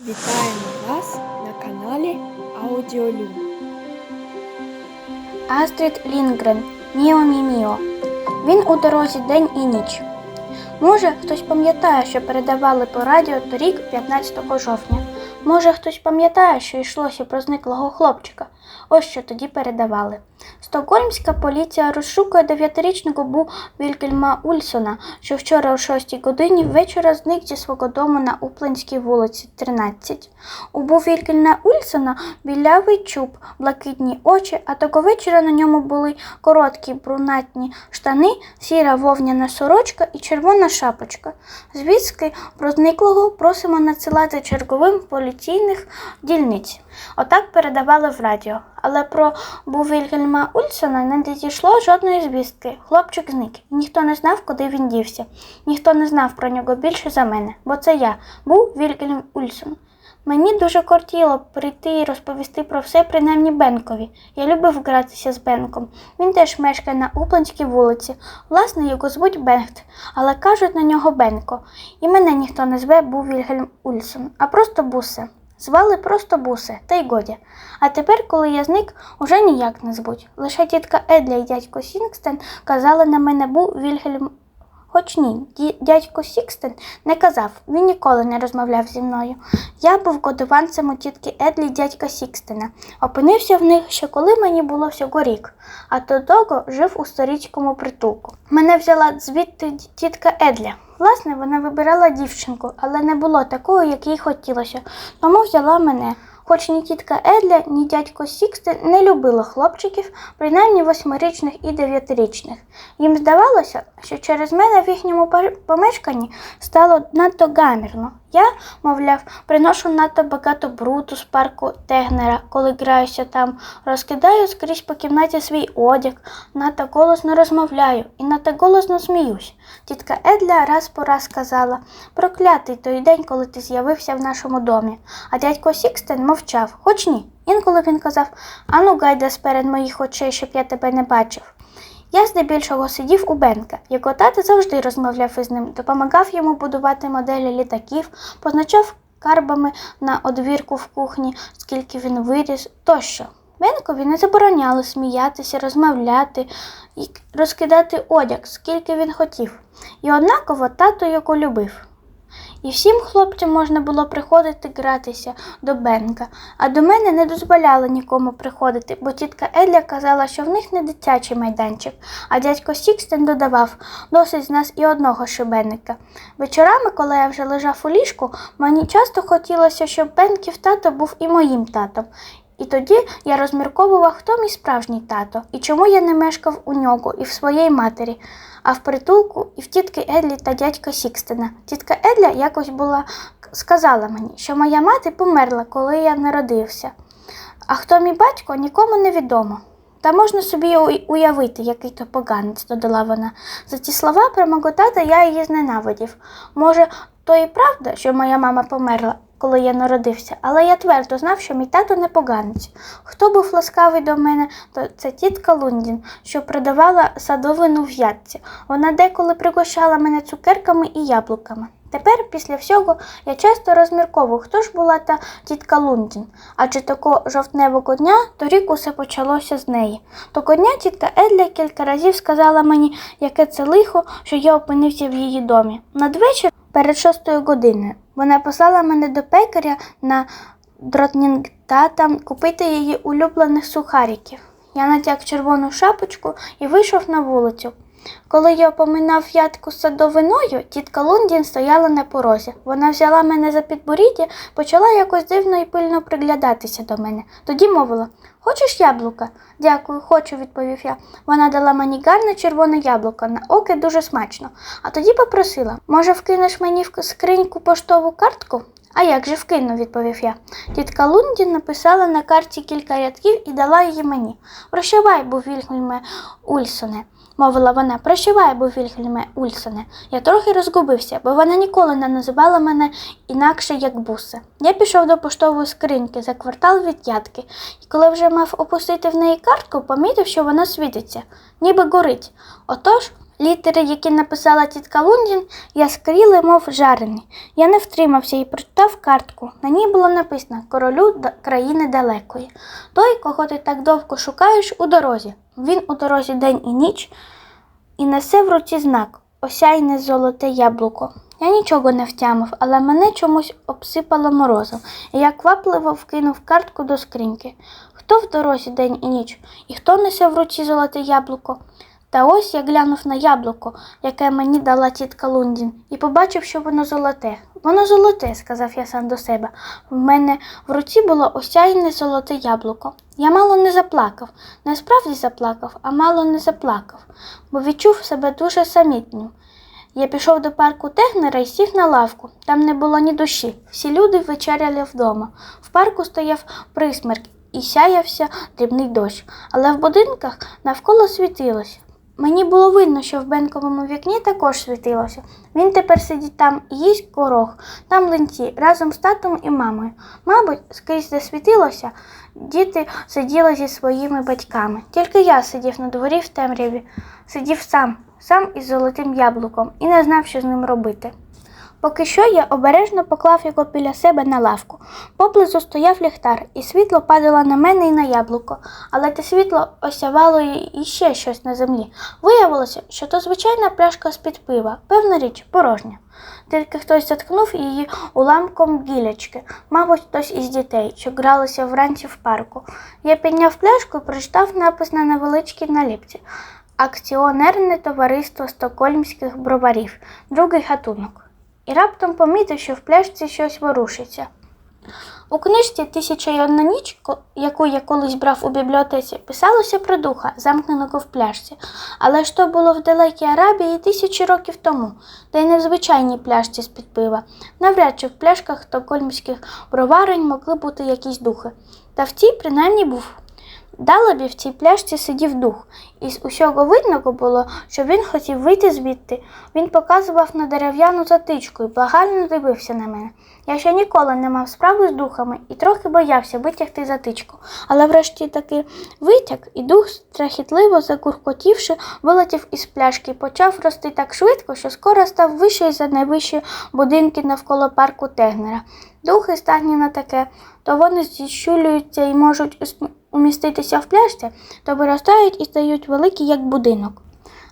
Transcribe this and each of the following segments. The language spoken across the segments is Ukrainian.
Вітаємо вас на каналі Аудіолюм. Астрид Лінгрен Міо Міміо. Він у дорозі день і ніч. Може, хтось пам'ятає, що передавали по радіо торік 15 жовтня. Може, хтось пам'ятає, що йшлося про зниклого хлопчика. Ось що тоді передавали. Стокгольмська поліція розшукує дев'ятирічного Бу Вількельма Ульсона, що вчора о 6 годині вечора зник зі свого дому на Упленській вулиці 13. У Бу Вількельма Ульсона білявий чуб, блакитні очі, а того вечора на ньому були короткі брунатні штани, сіра вовняна сорочка і червона шапочка. Звістки про зниклого просимо надсилати черговим поліційних дільниць. Отак передавали в радіо. Але про Бу Вільгельма Ульсона не дійшло жодної звістки. Хлопчик зник, і ніхто не знав, куди він дівся. Ніхто не знав про нього більше за мене, бо це я, був Вільгельм Ульсон. Мені дуже кортіло прийти і розповісти про все принаймні Бенкові. Я любив гратися з Бенком. Він теж мешкає на Упленській вулиці. Власне, його звуть Бенхт, але кажуть на нього Бенко. І мене ніхто не зве був Вільгельм Ульсон, а просто Бусе. Звали просто Бусе, та й годі. А тепер, коли я зник, уже ніяк не звуть. Лише тітка Едля і дядько Сінгстен казали на мене був Вільгельм. Хоч ні, дядько Сікстен не казав, він ніколи не розмовляв зі мною. Я був годуванцем у тітки Едлі дядька Сікстена. Опинився в них ще коли мені було всього рік, а до того жив у сторічкому притулку. Мене взяла звідти тітка Едля. Власне, вона вибирала дівчинку, але не було такого, як їй хотілося, тому взяла мене. Хоч ні тітка Едля, ні дядько Сіксти не любили хлопчиків, принаймні восьмирічних і дев'ятирічних. Їм здавалося, що через мене в їхньому помешканні стало надто гамірно. Я, мовляв, приношу надто багато бруду з парку Тегнера, коли граюся там, розкидаю скрізь по кімнаті свій одяг, надто голосно розмовляю і надто голосно сміюсь. Тітка Едля раз по раз казала проклятий той день, коли ти з'явився в нашому домі. А дядько Сікстен мовчав, хоч ні. Інколи він казав Ану, гайда сперед моїх очей, щоб я тебе не бачив. Я здебільшого сидів у Бенка. Його тато завжди розмовляв із ним, допомагав йому будувати моделі літаків, позначав карбами на одвірку в кухні, скільки він виріс тощо. Бенкові не забороняли сміятися, розмовляти і розкидати одяг, скільки він хотів. І однаково тато його любив. І всім хлопцям можна було приходити гратися до Бенка, а до мене не дозволяли нікому приходити, бо тітка Едля казала, що в них не дитячий майданчик, а дядько Сікстен додавав досить з нас і одного шибенника. Вечорами, коли я вже лежав у ліжку, мені часто хотілося, щоб Бенків тато був і моїм татом. І тоді я розмірковував, хто мій справжній тато і чому я не мешкав у нього і в своїй матері, а в притулку і в тітки Едлі та дядька Сікстена. Тітка Едля якось була сказала мені, що моя мати померла, коли я народився. А хто мій батько, нікому не відомо. Та можна собі уявити, який то поганець, додала вона. За ті слова про мого тата я її зненавидів. Може, то і правда, що моя мама померла, коли я народився, але я твердо знав, що мій тато не поганець. Хто був ласкавий до мене, то це тітка Лундін, що продавала садовину в ятці. Вона деколи пригощала мене цукерками і яблуками. Тепер, після всього, я часто розмірковував, хто ж була та тітка Лундін. Адже такого жовтневого дня торік усе почалося з неї. Того дня тітка Едля кілька разів сказала мені, яке це лихо, що я опинився в її домі. Надвечір, перед шостою годиною, вона послала мене до пекаря на Дротнінгтата купити її улюблених сухариків. Я натяг червону шапочку і вийшов на вулицю. Коли я опоминав ядку з садовиною, тітка Лундін стояла на порозі. Вона взяла мене за підборіддя, почала якось дивно і пильно приглядатися до мене. Тоді мовила Хочеш яблука? Дякую, хочу, відповів я. Вона дала мені гарне червоне яблуко, на оки дуже смачно. А тоді попросила, може, вкинеш мені в скриньку поштову картку? А як же вкину, відповів я. Тітка Лунді написала на карті кілька рядків і дала її мені. Прощавай, був Вільгельме Ульсоне, мовила вона. Прощавай, був Вільгельме Ульсоне. Я трохи розгубився, бо вона ніколи не називала мене інакше як бусе. Я пішов до поштової скриньки за квартал від ядки, і коли вже мав опустити в неї картку, помітив, що вона світиться, ніби горить. Отож, Літери, які написала тітка Лундін, яскріли, мов жарені. Я не втримався і прочитав картку. На ній було написано королю країни далекої. Той, кого ти так довго шукаєш у дорозі. Він у дорозі день і ніч і несе в руці знак осяйне золоте яблуко. Я нічого не втямив, але мене чомусь обсипало морозом, і я квапливо вкинув картку до скриньки. Хто в дорозі день і ніч, і хто несе в руці золоте яблуко? Та ось я глянув на яблуко, яке мені дала тітка Лундін, і побачив, що воно золоте. Воно золоте, сказав я сам до себе. В мене в руці було осяйне золоте яблуко. Я мало не заплакав, не справді заплакав, а мало не заплакав, бо відчув себе дуже самітнім. Я пішов до парку Технера і сів на лавку. Там не було ні душі. Всі люди вечеряли вдома. В парку стояв присмерк і сяявся дрібний дощ, але в будинках навколо світилося. Мені було видно, що в бенковому вікні також світилося. Він тепер сидить там і їсть горох, там линці, разом з татом і мамою. Мабуть, скрізь де світилося, діти сиділи зі своїми батьками. Тільки я сидів на дворі в темряві, сидів сам, сам із золотим яблуком і не знав, що з ним робити. Поки що я обережно поклав його біля себе на лавку. Поблизу стояв ліхтар, і світло падало на мене і на яблуко, але те світло осявало і ще щось на землі. Виявилося, що то звичайна пляшка з-під пива, певна річ, порожня. Тільки хтось заткнув її уламком гілячки, мабуть, хтось із дітей, що гралися вранці в парку. Я підняв пляшку і прочитав напис на невеличкій наліпці. Акціонерне товариство стокольмських броварів, другий гатунок. І раптом помітив, що в пляшці щось ворушиться. У книжці Тисяча й одна ніч, яку я колись брав у бібліотеці, писалося про духа, замкненого в пляшці. Але ж то було в далекій Арабії тисячі років тому, та й не в звичайній пляшці з-під пива. Навряд чи в пляшках стокольмських броварень могли бути якісь духи. Та в цій принаймні був. Далебі в цій пляшці сидів дух, і з усього видно було, що він хотів вийти звідти. Він показував на дерев'яну затичку і благально дивився на мене. Я ще ніколи не мав справи з духами і трохи боявся витягти затичку. Але врешті таки витяг, і дух, страхітливо закуркотівши, вилетів із пляшки і почав рости так швидко, що скоро став вищий за найвищі будинки навколо парку Тегнера. Духи стані на таке, то вони зіщулюються і можуть уміститися в пляшці, то виростають і стають великі, як будинок.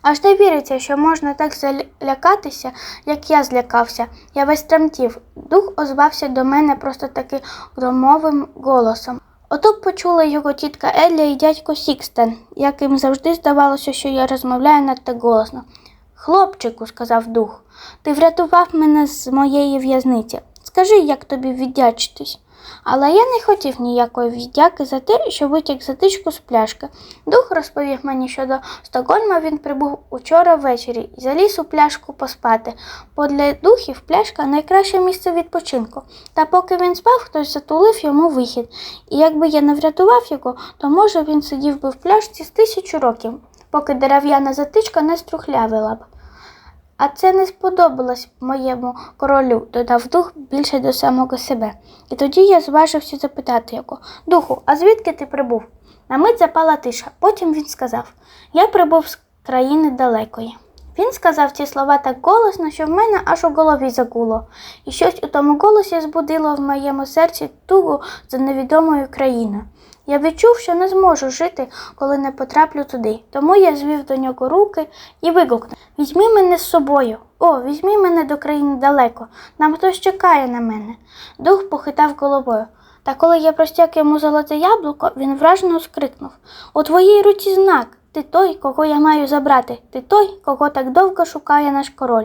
Аж не віриться, що можна так залякатися, як я злякався. Я весь тремтів. Дух озвався до мене просто таки громовим голосом. Ото б почули його тітка Елля і дядько Сікстен, яким завжди здавалося, що я розмовляю надто голосно. Хлопчику, сказав дух, ти врятував мене з моєї в'язниці. Скажи, як тобі віддячитись. Але я не хотів ніякої віддяки за те, що витяг затичку з пляшки. Дух розповів мені, що до Стокгольма він прибув учора ввечері і заліз у пляшку поспати, бо для духів пляшка найкраще місце відпочинку. Та поки він спав, хтось затулив йому вихід. І якби я не врятував його, то може він сидів би в пляшці з тисячу років, поки дерев'яна затичка не струхлявила б. А це не сподобалось моєму королю, додав дух більше до самого себе. І тоді я зважився запитати його Духу, а звідки ти прибув? На мить запала тиша. Потім він сказав Я прибув з країни далекої. Він сказав ці слова так голосно, що в мене аж у голові загуло, і щось у тому голосі збудило в моєму серці тугу за невідомою країною. Я відчув, що не зможу жити, коли не потраплю туди. Тому я звів до нього руки і вигукнув Візьми мене з собою. О, візьми мене до країни далеко. Нам хтось чекає на мене. Дух похитав головою. Та коли я простяг йому золоте яблуко, він вражено скрикнув У твоїй руці знак. Ти той, кого я маю забрати, ти той, кого так довго шукає наш король.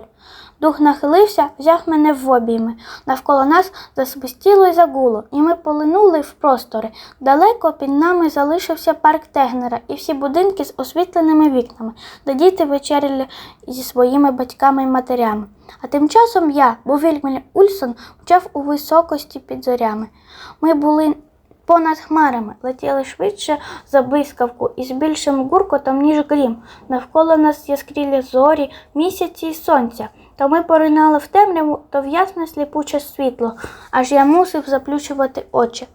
Дух нахилився, взяв мене в обійми. Навколо нас засвистіло й загуло, і ми полинули в простори. Далеко під нами залишився парк Тегнера і всі будинки з освітленими вікнами, де діти вечеряли зі своїми батьками й матерями. А тим часом я, Бувільмель Ульсон, мчав у високості під зорями. Ми були понад хмарами, летіли швидше за блискавку і з більшим гуркотом, ніж грім. Навколо нас яскрілі зорі, місяці й сонця. То ми поринали в темряву, то в ясне сліпуче світло, аж я мусив заплющувати очі.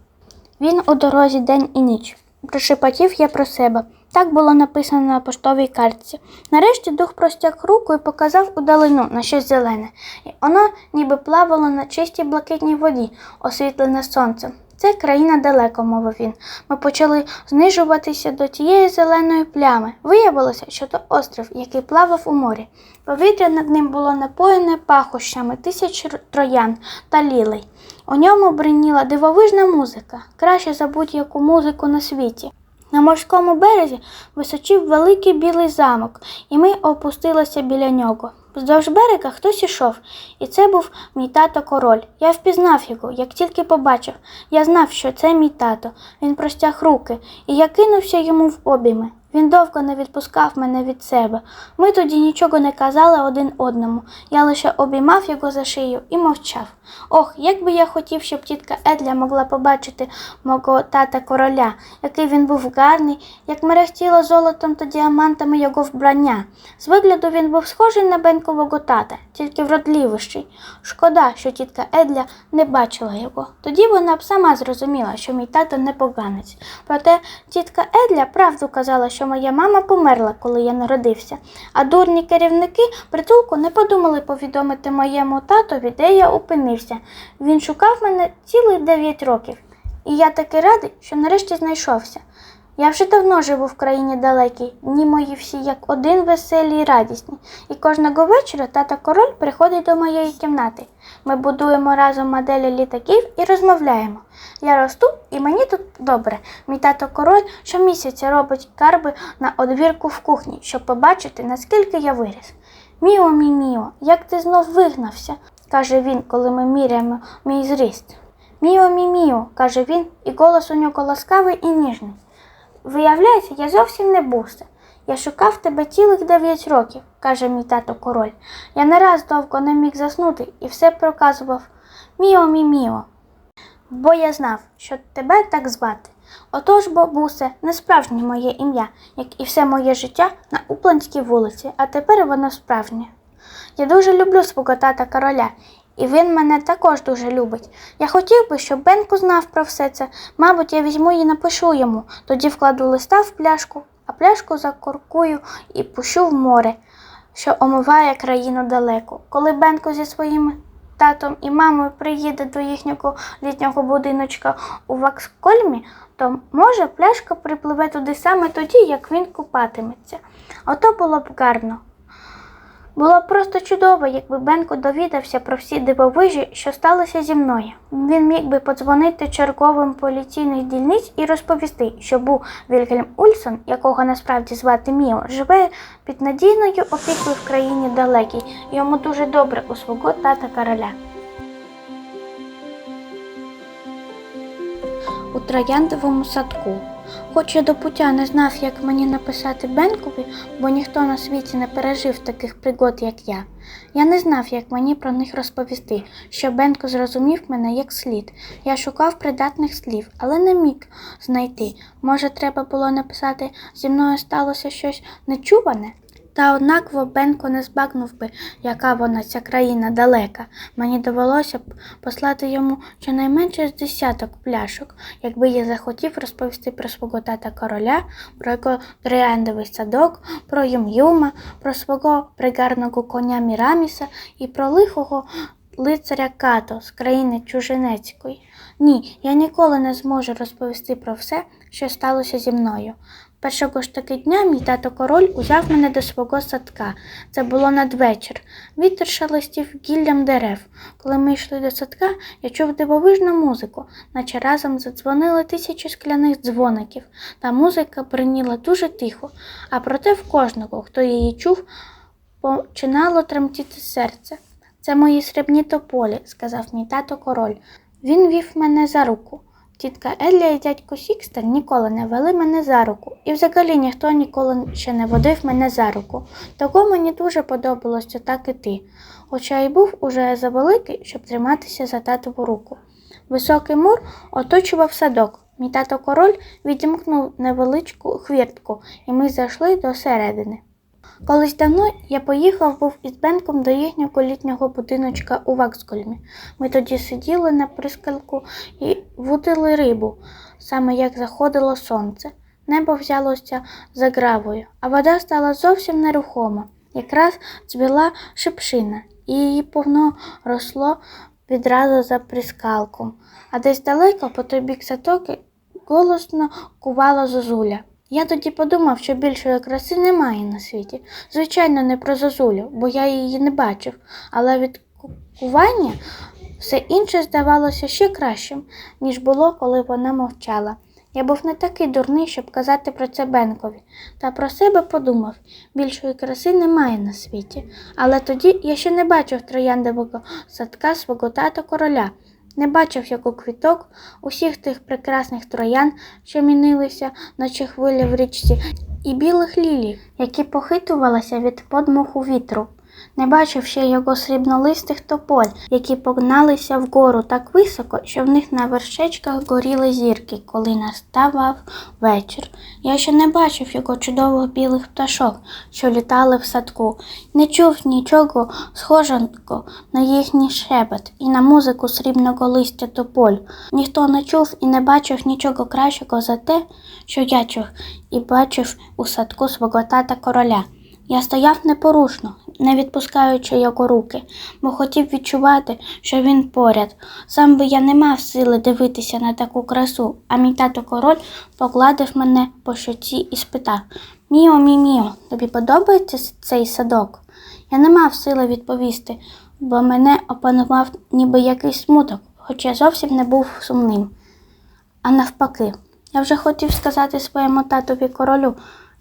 Він у дорозі день і ніч. Прошепотів я про себе. Так було написано на поштовій картці. Нарешті дух простяг руку і показав удалину на щось зелене. І воно ніби плавало на чистій блакитній воді, освітлене сонцем. Це країна далеко, мовив він. Ми почали знижуватися до тієї зеленої плями. Виявилося, що то острів, який плавав у морі. Повітря над ним було напоєне пахощами тисяч троян та лілей. У ньому бриніла дивовижна музика, краще за будь-яку музику на світі. На морському березі височив великий білий замок, і ми опустилися біля нього. Вздовж берега хтось ішов, і це був мій тато король. Я впізнав його, як тільки побачив. Я знав, що це мій тато. Він простяг руки, і я кинувся йому в обійми. Він довго не відпускав мене від себе. Ми тоді нічого не казали один одному. Я лише обіймав його за шию і мовчав. Ох, як би я хотів, щоб тітка Едля могла побачити мого тата короля, який він був гарний, як мерехтіло золотом та діамантами його вбрання. З вигляду він був схожий на бенкового тата, тільки вродливіший. Шкода, що тітка Едля не бачила його. Тоді вона б сама зрозуміла, що мій тато не поганець. Проте тітка Едля правду казала, що моя мама померла, коли я народився, а дурні керівники притулку не подумали повідомити моєму татові, де я опинився. Він шукав мене цілих дев'ять років. І я таки радий, що нарешті знайшовся. Я вже давно живу в країні далекій, дні мої всі як один веселі й радісні, і кожного вечора тата король приходить до моєї кімнати. Ми будуємо разом моделі літаків і розмовляємо. Я росту і мені тут добре. Мій тато король щомісяця робить карби на одвірку в кухні, щоб побачити, наскільки я виріс. Міо, мій міо, як ти знов вигнався, каже він, коли ми міряємо мій зріст. Міо, мій міо, каже він, і голос у нього ласкавий і ніжний. Виявляється, я зовсім не бусе. Я шукав тебе цілих дев'ять років, каже мій тато король. Я не раз довго не міг заснути і все проказував Міо мі міо. Бо я знав, що тебе так звати. Отож, бо бусе, не справжнє моє ім'я, як і все моє життя на Упланській вулиці, а тепер воно справжнє. Я дуже люблю свого тата короля, і він мене також дуже любить. Я хотів би, щоб Бенку знав про все це. Мабуть, я візьму і напишу йому, тоді вкладу листа в пляшку, а пляшку закоркую і пущу в море, що омиває країну далеко. Коли Бенко зі своїм татом і мамою приїде до їхнього літнього будиночка у Вакскольмі, то може пляшка припливе туди саме тоді, як він купатиметься. Ото було б гарно. Було просто чудово, якби Бенко довідався про всі дивовижі, що сталося зі мною. Він міг би подзвонити черговим поліційних дільниць і розповісти, що був Вільгельм Ульсон, якого насправді звати Міо, живе під надійною опікою в країні далекій, йому дуже добре у свого тата короля. У трояндовому садку. Хоч до пуття не знав, як мені написати Бенкові, бо ніхто на світі не пережив таких пригод, як я. Я не знав, як мені про них розповісти, що Бенко зрозумів мене як слід. Я шукав придатних слів, але не міг знайти. Може, треба було написати зі мною сталося щось нечуване? Та однаково Бенко не збагнув би, яка вона ця країна далека. Мені довелося б послати йому щонайменше з десяток пляшок, якби я захотів розповісти про свого тата короля, про його трояндовий садок, про Юм-Юма, про свого пригарного коня Міраміса і про лихого лицаря Като з країни чужинецької. Ні, я ніколи не зможу розповісти про все, що сталося зі мною. Першого ж таки дня мій тато король узяв мене до свого садка. Це було надвечір. Вітер шелестів гіллям дерев. Коли ми йшли до садка, я чув дивовижну музику, наче разом задзвонили тисячі скляних дзвоників. Та музика бриніла дуже тихо, а проте в кожного, хто її чув, починало тремтіти серце. Це мої срібні тополі, сказав мій тато король. Він вів мене за руку. Тітка Елля і дядько Сікстер ніколи не вели мене за руку, і взагалі ніхто ніколи ще не водив мене за руку. Того мені дуже подобалося так іти, хоча й був уже завеликий, щоб триматися за татову руку. Високий мур оточував садок. Мій тато король відімкнув невеличку хвіртку, і ми зайшли до середини. Колись давно я поїхав був із Бенком до їхнього літнього будиночка у Вакскольмі. Ми тоді сиділи на прискалку і вудили рибу, саме як заходило сонце. Небо взялося за гравою, а вода стала зовсім нерухома. Якраз цвіла шипшина, і її повно росло відразу за прискалком. А десь далеко по той бік затоки голосно кувала зозуля. Я тоді подумав, що більшої краси немає на світі. Звичайно, не про зозулю, бо я її не бачив, але від ку- кування все інше здавалося ще кращим, ніж було, коли вона мовчала. Я був не такий дурний, щоб казати про це Бенкові, та про себе подумав більшої краси немає на світі. Але тоді я ще не бачив трояндового садка свого тата короля, не бачив, як у квіток усіх тих прекрасних троян, що мінилися, наче хвиля в річці, і білих лілій, які похитувалися від подмуху вітру. Не бачив ще його срібнолистих тополь, які погналися вгору так високо, що в них на вершечках горіли зірки, коли наставав вечір. Я ще не бачив його чудових білих пташок, що літали в садку, не чув нічого схожого на їхній шепот і на музику срібного листя тополь. Ніхто не чув і не бачив нічого кращого за те, що я чув і бачив у садку свого тата короля. Я стояв непорушно, не відпускаючи його руки, бо хотів відчувати, що він поряд. Сам би я не мав сили дивитися на таку красу, а мій тато король погладив мене по щоці і спитав Міо, мій міо, тобі подобається цей садок? Я не мав сили відповісти, бо мене опанував ніби якийсь смуток, хоч я зовсім не був сумним. А навпаки, я вже хотів сказати своєму татові королю,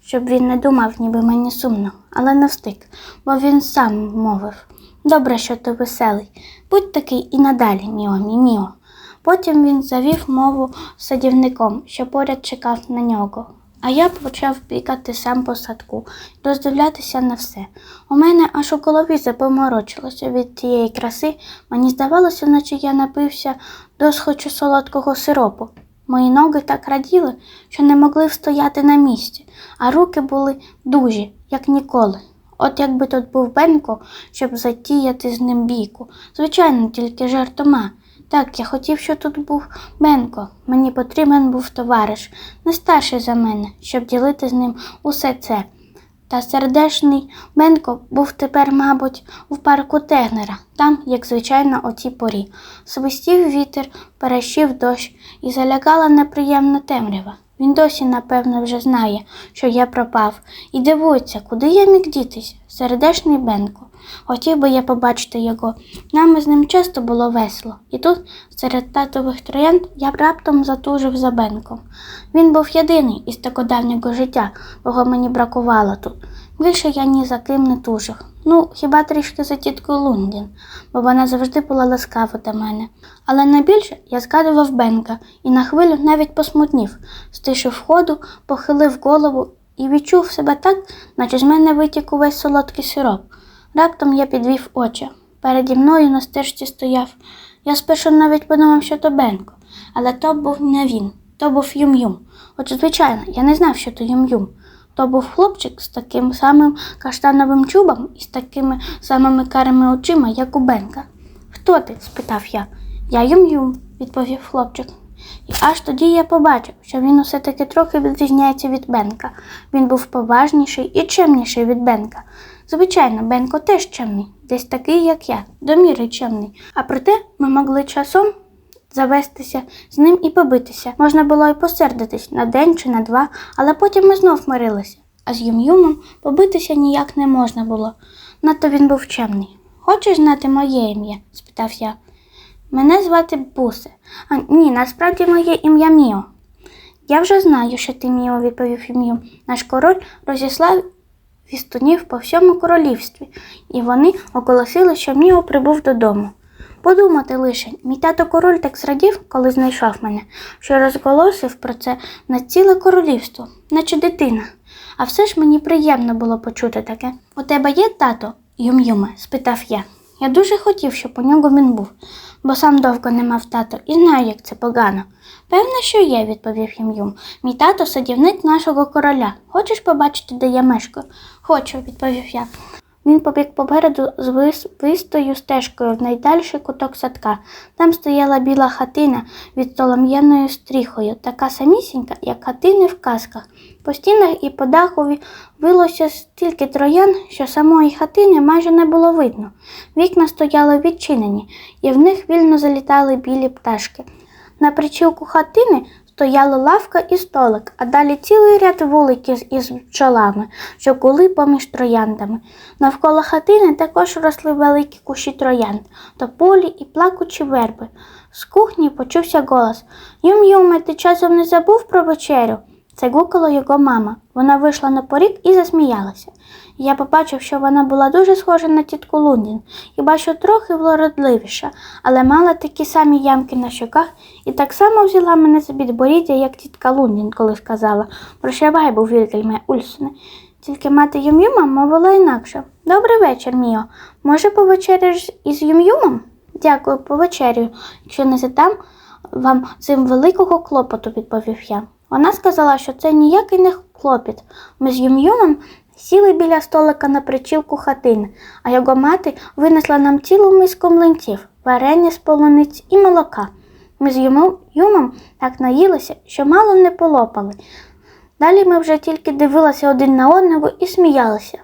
щоб він не думав, ніби мені сумно, але не встиг, бо він сам мовив Добре, що ти веселий. Будь такий і надалі, міо, мій міо. Потім він завів мову садівником, що поряд чекав на нього. А я почав бігати сам по садку, роздивлятися на все. У мене аж у голові запоморочилося від тієї краси. Мені здавалося, наче я напився досхочу солодкого сиропу. Мої ноги так раділи, що не могли встояти на місці, а руки були дужі, як ніколи. От якби тут був Бенко, щоб затіяти з ним бійку. Звичайно, тільки жартома. Так, я хотів, щоб тут був Бенко. Мені потрібен був товариш, не старший за мене, щоб ділити з ним усе це. Та сердешний Бенко був тепер, мабуть, у парку Тегнера, там, як звичайно, о цій порі. Свистів вітер, перещив дощ і залягала неприємна темрява. Він досі, напевно, вже знає, що я пропав, і дивується, куди я міг дітись. Сердешний Бенко. Хотів би я побачити його. Нам із ним часто було весело, і тут, серед татових троянд, я раптом затужив за Бенком. Він був єдиний із такого давнього життя, кого мені бракувало тут. Більше я ні за ким не тужив. Ну, хіба трішки за тіткою Лундін, бо вона завжди була ласкава до мене. Але найбільше я згадував Бенка і на хвилю навіть посмутнів, стишив ходу, похилив голову і відчув себе так, наче з мене витік увесь солодкий сироп. Раптом я підвів очі. Переді мною на стежці стояв. Я спершу навіть подумав, що то Бенко, але то був не він, то був Юм-Юм. Хоч, звичайно, я не знав, що то Юм-Юм. То був хлопчик з таким самим каштановим чубом і з такими самими карими очима, як у Бенка. Хто ти? спитав я. Я Юм-Юм, відповів хлопчик. І аж тоді я побачив, що він усе таки трохи відрізняється від Бенка. Він був поважніший і чемніший від Бенка. Звичайно, Бенко теж чемний, десь такий, як я, до міри чемний. А проте ми могли часом завестися з ним і побитися. Можна було й посердитись на день чи на два, але потім ми знов мирилися. А з Юм-Юмом побитися ніяк не можна було. Надто він був чемний. Хочеш знати моє ім'я? спитав я. Мене звати Бусе. А ні, насправді моє ім'я Міо. Я вже знаю, що ти Міо, відповів Міо. Наш король розіслав вістунів по всьому королівстві, і вони оголосили, що Міо прибув додому. Подумати лише, мій тато король так зрадів, коли знайшов мене, що розголосив про це на ціле королівство, наче дитина. А все ж мені приємно було почути таке. У тебе є тато, Юм-Юме? спитав я. Я дуже хотів, щоб у нього він був, бо сам довго не мав тато і знаю, як це погано. Певне, що є, відповів Юм-Юм. Мій тато садівник нашого короля. Хочеш побачити, де я мешкаю? Хочу, відповів я. Він побіг попереду з вистою стежкою в найдальший куток садка. Там стояла біла хатина від солом'яною стріхою, така самісінька, як хатини в казках. По стінах і по дахові вилося стільки троян, що самої хатини майже не було видно. Вікна стояли відчинені, і в них вільно залітали білі пташки. На причілку хатини стояла лавка і столик, а далі цілий ряд вуликів із пчолами, що кули поміж трояндами. Навколо хатини також росли великі кущі троянд, тополі і плакучі верби. З кухні почувся голос Юм-юме, ти часом не забув про вечерю? Це гукала його мама. Вона вийшла на поріг і засміялася. Я побачив, що вона була дуже схожа на тітку Лундін, хіба що трохи вродливіша, але мала такі самі ямки на щоках і так само взяла мене за підборіддя, як тітка Лундін, коли сказала Прощавай, був Вільгельме Ульсоне. Тільки мати Юм'юма мовила інакше. Добрий вечір, Міо. Може, повечеряш із Юм'юмом? Дякую, повечерю. Якщо не задам вам цим великого клопоту, відповів я. Вона сказала, що це ніякий не клопіт. Ми з Юм'юмом сіли біля столика на причілку хатини, а його мати винесла нам цілу миску млинців, варення з полуниць і молока. Ми з Юмом- Юмом так наїлися, що мало не полопали. Далі ми вже тільки дивилися один на одного і сміялися.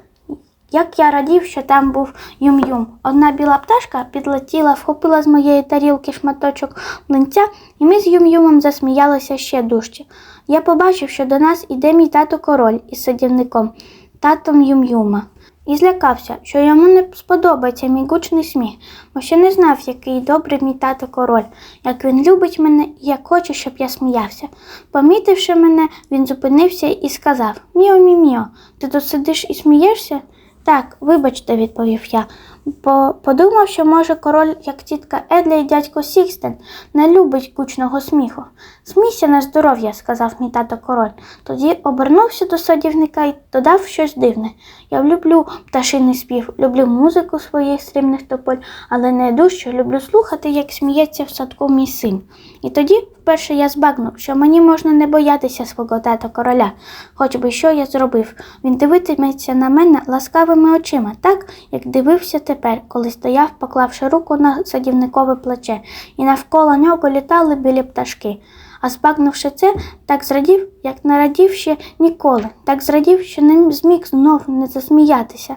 Як я радів, що там був Юм-Юм. Одна біла пташка підлетіла, вхопила з моєї тарілки шматочок млинця, і ми з Юм-Юмом засміялися ще дужче. Я побачив, що до нас іде мій тато король із садівником, татом Юм-Юма. І злякався, що йому не сподобається мій гучний сміх, бо ще не знав, який добрий мій тато король, як він любить мене і як хоче, щоб я сміявся. Помітивши мене, він зупинився і сказав Міо мі міо, ти тут сидиш і смієшся? Так, вибачте, відповів я, бо подумав, що може король, як тітка Едля і дядько Сікстен, не любить гучного сміху. Смійся на здоров'я, сказав мій тато король. Тоді обернувся до садівника і додав щось дивне. Я люблю пташиний спів, люблю музику своїх срібних тополь, але найдужче люблю слухати, як сміється в садку мій син. І тоді вперше я збагнув, що мені можна не боятися свого тата короля, хоч би що я зробив. Він дивитиметься на мене ласкавими очима, так як дивився тепер, коли стояв, поклавши руку на садівникове плече, і навколо нього літали білі пташки. А збагнувши це, так зрадів, як не радів ще ніколи, так зрадів, що не зміг знов не засміятися.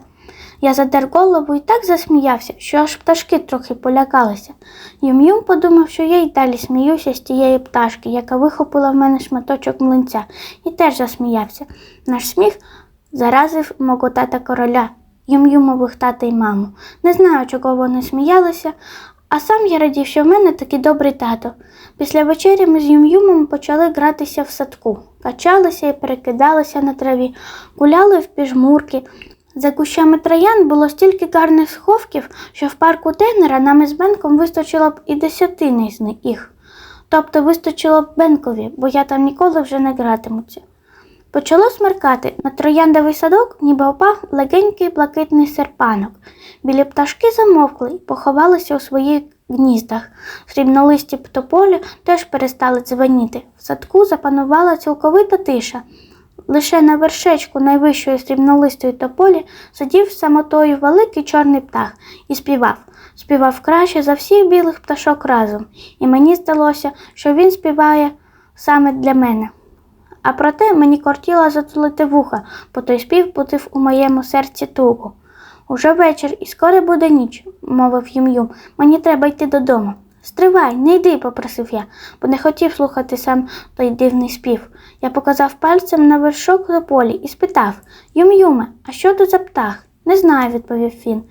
Я задер голову і так засміявся, що аж пташки трохи полякалися. Юм-Юм подумав, що я й далі сміюся з тієї пташки, яка вихопила в мене шматочок млинця, і теж засміявся. Наш сміх заразив мого тата короля, Юм-Юмових тата й маму. Не знаю, чого вони сміялися, а сам я радів, що в мене такий добрий тато. Після вечері ми з Юм-Юмом почали гратися в садку, качалися і перекидалися на траві, гуляли в піжмурки. За кущами троян було стільки гарних сховків, що в парку Тенера нам із Бенком вистачило б і десятини з них. Тобто вистачило б Бенкові, бо я там ніколи вже не гратимуся. Почало смеркати. На трояндовий садок ніби опав легенький блакитний серпанок. Білі пташки замовкли і поховалися у своїх гніздах. Срібнолисті птополі теж перестали дзвеніти. В садку запанувала цілковита тиша. Лише на вершечку найвищої срібнолистої тополі сидів самотою великий чорний птах і співав. Співав краще за всіх білих пташок разом, і мені здалося, що він співає саме для мене. А проте мені кортіло затулити вуха, бо той спів будив у моєму серці тугу. Уже вечір і скоро буде ніч, мовив Юм-Юм. Мені треба йти додому. Стривай, не йди, попросив я, бо не хотів слухати сам той дивний спів. Я показав пальцем на вершок на полі і спитав Юм-Юме, а що тут за птах? Не знаю, відповів він.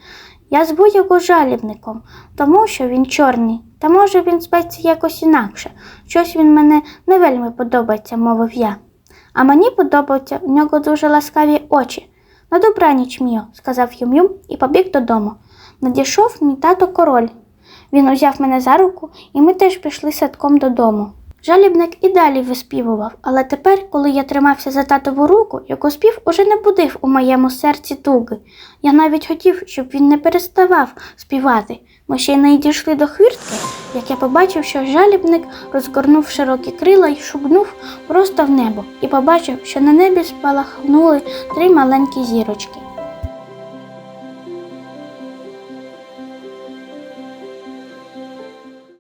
Я зву його жалібником, тому що він чорний, та може він зветься якось інакше. Щось він мене не вельми подобається, мовив я. А мені подобаються в нього дуже ласкаві очі. На добраніч, Міо, сказав Юм-Юм і побіг додому. Надійшов мій тато король. Він узяв мене за руку, і ми теж пішли садком додому. Жалібник і далі виспівував, але тепер, коли я тримався за татову руку, його спів уже не будив у моєму серці туги. Я навіть хотів, щоб він не переставав співати. Ми ще й не дійшли до хвіртки, як я побачив, що жалібник розгорнув широкі крила і шубнув просто в небо, і побачив, що на небі спалахнули три маленькі зірочки.